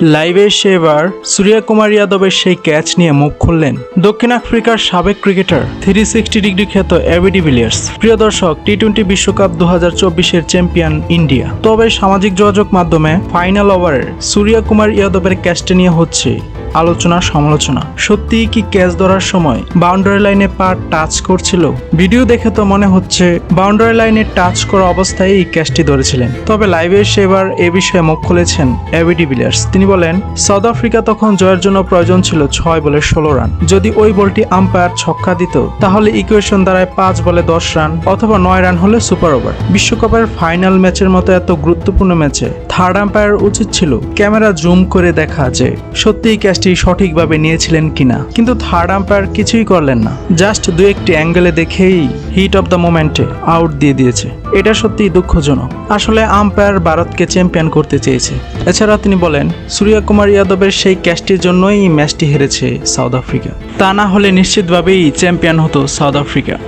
লাইভে এসে এবার সূর্যা কুমার যাদবের সেই ক্যাচ নিয়ে মুখ খুললেন দক্ষিণ আফ্রিকার সাবেক ক্রিকেটার থ্রি সিক্সটি ডিগ্রি খ্যাত এভিডি বিলিয়ার্স। প্রিয় দর্শক টি টোয়েন্টি বিশ্বকাপ দু হাজার চব্বিশের চ্যাম্পিয়ন ইন্ডিয়া। তবে সামাজিক যোগাযোগ মাধ্যমে ফাইনাল ওভারের সূর্যা কুমার যাদবের ক্যাচটা নিয়ে হচ্ছে আলোচনা সমালোচনা। সত্যিই কি ক্যাচ ধরার সময় বাউন্ডারি লাইনে পা টাচ করছিল? ভিডিও দেখে তো মনে হচ্ছে বাউন্ডারি লাইনে টাচ করা অবস্থায় এই ক্যাচটি ধরেছিলেন। তবে লাইভে এসে এবার এ বিষয়ে মুখ খুলেছেন এবিডি বিলিয়ার্স তিনি বলেন, সাউথ আফ্রিকা তখন জয়ের জন্য প্রয়োজন ছিল ছয় বলে ষোলো রান। যদি ওই বলটি আম্পায়ার ছক্কা দিত, তাহলে ইকুয়েশন দ্বারায় পাঁচ বলে দশ রান অথবা নয় রান হলে সুপার ওভার বিশ্বকাপের ফাইনাল ম্যাচের মতো এত গুরুত্বপূর্ণ ম্যাচে থার্ড আম্পায়ার উচিত ছিল। ক্যামেরা জুম করে দেখা যে সত্যিই ক্যাচটি সঠিকভাবে নিয়েছিলেন কিনা। কিন্তু থার্ড আম্পায়ার কিছুই করলেন না। জাস্ট দু একটি অ্যাঙ্গেলে দেখেই হিট অফ দ্য মোমেন্টে আউট দিয়ে দিয়েছে। এটা সত্যিই দুঃখজনক। আসলে আম্পায়ার ভারতকে চ্যাম্পিয়ন করতে চেয়েছে। এছাড়া তিনি বলেন, সূর্যা কুমার যাদবের সেই ক্যাচটির জন্যই ম্যাচটি হেরেছে সাউথ আফ্রিকা। তা না হলে নিশ্চিতভাবেই চ্যাম্পিয়ন হতো সাউথ আফ্রিকা।